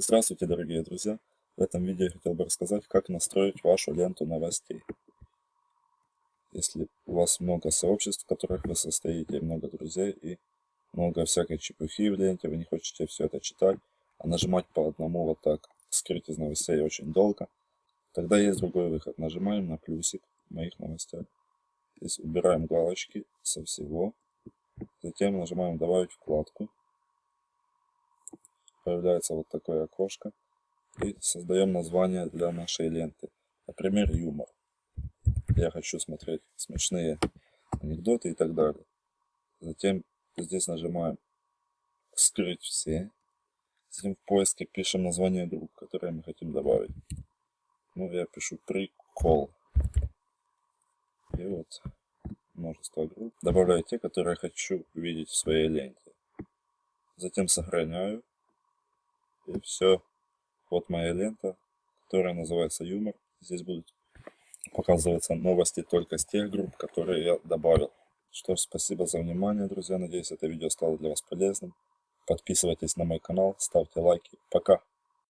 Здравствуйте, дорогие друзья! В этом видео я хотел бы рассказать, как настроить вашу ленту новостей. Если у вас много сообществ, в которых вы состоите, много друзей и много всякой чепухи в ленте, вы не хотите все это читать, а нажимать по одному вот так, скрыть из новостей очень долго, тогда есть другой выход. Нажимаем на плюсик моих новостях. Здесь убираем галочки со всего. Затем нажимаем добавить вкладку появляется вот такое окошко. И создаем название для нашей ленты. Например, юмор. Я хочу смотреть смешные анекдоты и так далее. Затем здесь нажимаем «Скрыть все». Затем в поиске пишем название групп, которые мы хотим добавить. Ну, я пишу «Прикол». И вот множество групп. Добавляю те, которые хочу видеть в своей ленте. Затем сохраняю. И все. Вот моя лента, которая называется юмор. Здесь будут показываться новости только с тех групп, которые я добавил. Что ж, спасибо за внимание, друзья. Надеюсь, это видео стало для вас полезным. Подписывайтесь на мой канал, ставьте лайки. Пока!